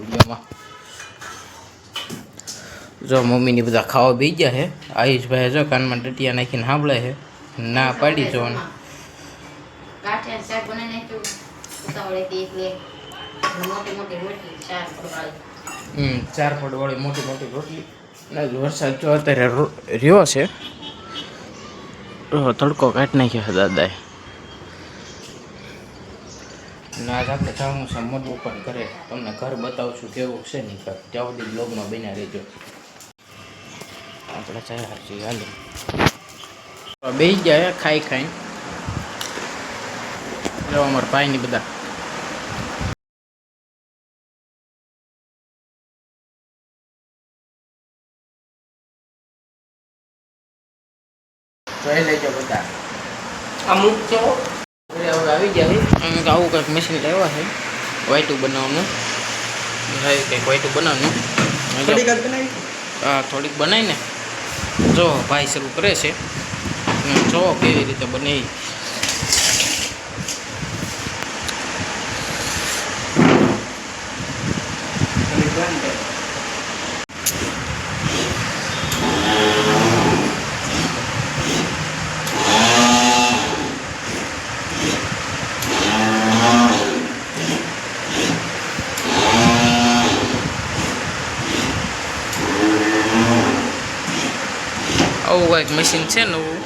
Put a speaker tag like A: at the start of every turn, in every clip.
A: વિડીયોમાં. જો મમ્મીની બધા ખાવા બી ગયા છે. આયુષભાઈ જો કાનમાં ટટિયા નાખીને સાંભળે છે. ના પાડી જો
B: ચાર
A: ચાર પડવાળી મોટી મોટી રોટલી. વરસાદ જો અત્યારે રહ્યો છે. તડકો કાઢી નાખ્યો છે દાદાએ. ના આજ આપણે જવાનું છે મધ ઓપન કરે. તમને ઘર બતાવશું કેવું છે નહીં ઘર. ત્યાં સુધી બ્લોગમાં બન્યા રહેજો. આપણે ચાલ્યા છીએ હાલ. બે ગયા ખાઈ ખાઈ જો ભાઈ ની બધા. જોઈ લેજો બધા.
C: અમુક
A: હવે આવી ગયા છે અમે આવું કંઈક મશીન લાવ્યા છે. વાઈટું બનાવવાનું. થાય કંઈક વાઈટું બનાવવાનું. હા થોડીક બનાવીને જો ભાઈ શરૂ કરે છે. જો કેવી રીતે બને ઈ. આવું કંઈક મશીન છે નવું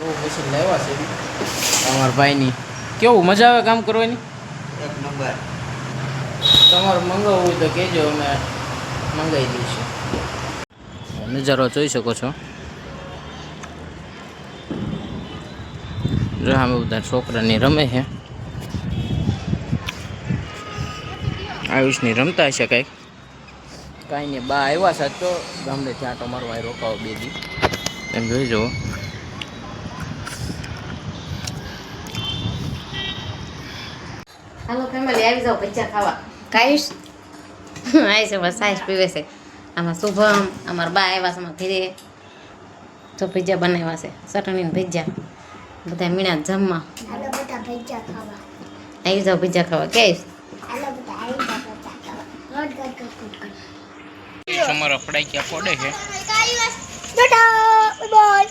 A: એવું મશીન લાવ્યા છે અમારા ભાઈની. કેવું મજા આવે કામ કરવાની?
C: એક નંબર.
A: તમારે મંગાવવું હોય તો કહેજો અમે મંગાવી દઈશું. નજારો જોઈ શકો છો. જો અમે બધા છોકરાની રમે છે. આયુષની રમતા હશે કાંઈક? કાંઈ નહીં બા આવ્યા સાચ તો ત્યાં તમારો આ રોકાવો બે દી એમ જોઈ જુઓ.
B: હાલો ફેમિલી આવી જાઓ ભજીયા ખાવા. કાઈશ? આવી છે બસ સાઈસ પીવે છે. આમાં શુભમ અમારા બા આવ્યા છે અમારા ઘરે. તો ભજીયા બનાવ્યા છે ચટણી ને ભજીયા. બધા મીણા જમવા.
D: હાલો બધા ખાવા.
B: આવી જાઓ ભજીયા ખાવા. કે
D: હાલો બધા આવી જાઓ ભજીયા ખાવા. ગોટ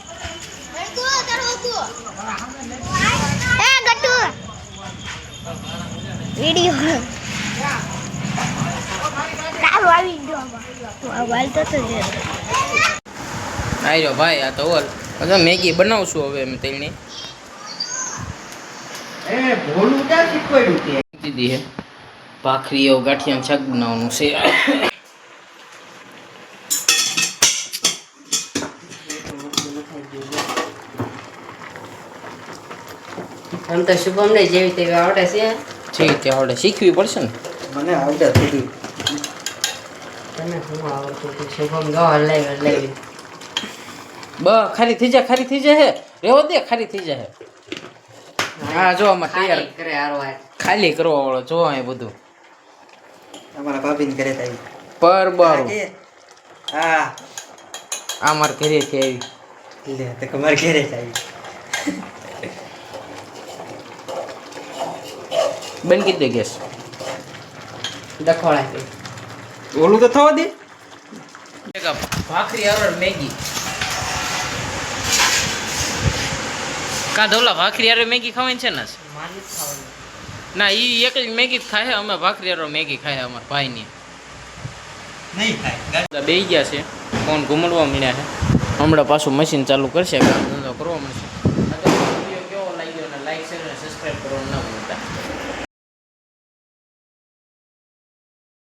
D: વિડિયો. કાલ આવી ગયો મોબાઈલ તો તો જે.
A: ભાઈ આ તો ઓલ. હવે મેગી બનાવશું હવે એમ તેલની.
C: એ ભોલું ક્યાં શીખવાડ્યું તે
A: દીધી હે. ભાખરીઓ ગાંઠિયા શાક બનાવવાનું છે.
B: આમ તો શુભમ ને જેવી તેવી આવડે છે.
A: ઠીક છે આવડે. શીખવી પડશે ને?
C: મને આવડે થોડી.
B: તને શું આવડતું શુભમ ગો હલાવી હલાવી
A: બ ખારી થઈ જાય ખારી થઈ જાય હે. રેવો દે ખારી થઈ જાય હા. જો આમાં તૈયાર.
B: કરે હારો
A: ખાલી કરવા વાળો જો અહીં બધું.
C: અમારા ભાભીને ઘરે જ આવી.
A: પર બારું.
C: હા
A: આ માર ઘરેથી આવી.
C: લે તો તમારે ઘરે જ આવી.
A: બંધ કરી દે ગેસ
B: દખોળા
C: ઓલું તો થવા દે
A: એક આ ભાખરી આવડ મેગી કા ધોલા ભાખરી આરે મેગી ખાવાની છે ને
B: મારી જ ખાવાની
A: ના ઈ એક જ મેગી જ ખાય અમે ભાખરી આરો મેગી ખાય અમારા ભાઈની
C: નહીં થાય
A: બધા બે ગયા છે ફોન ઘુમડવા મળ્યા છે હમણાં પાછું મશીન ચાલુ કરશે કામ ધંધો કરવા મળશે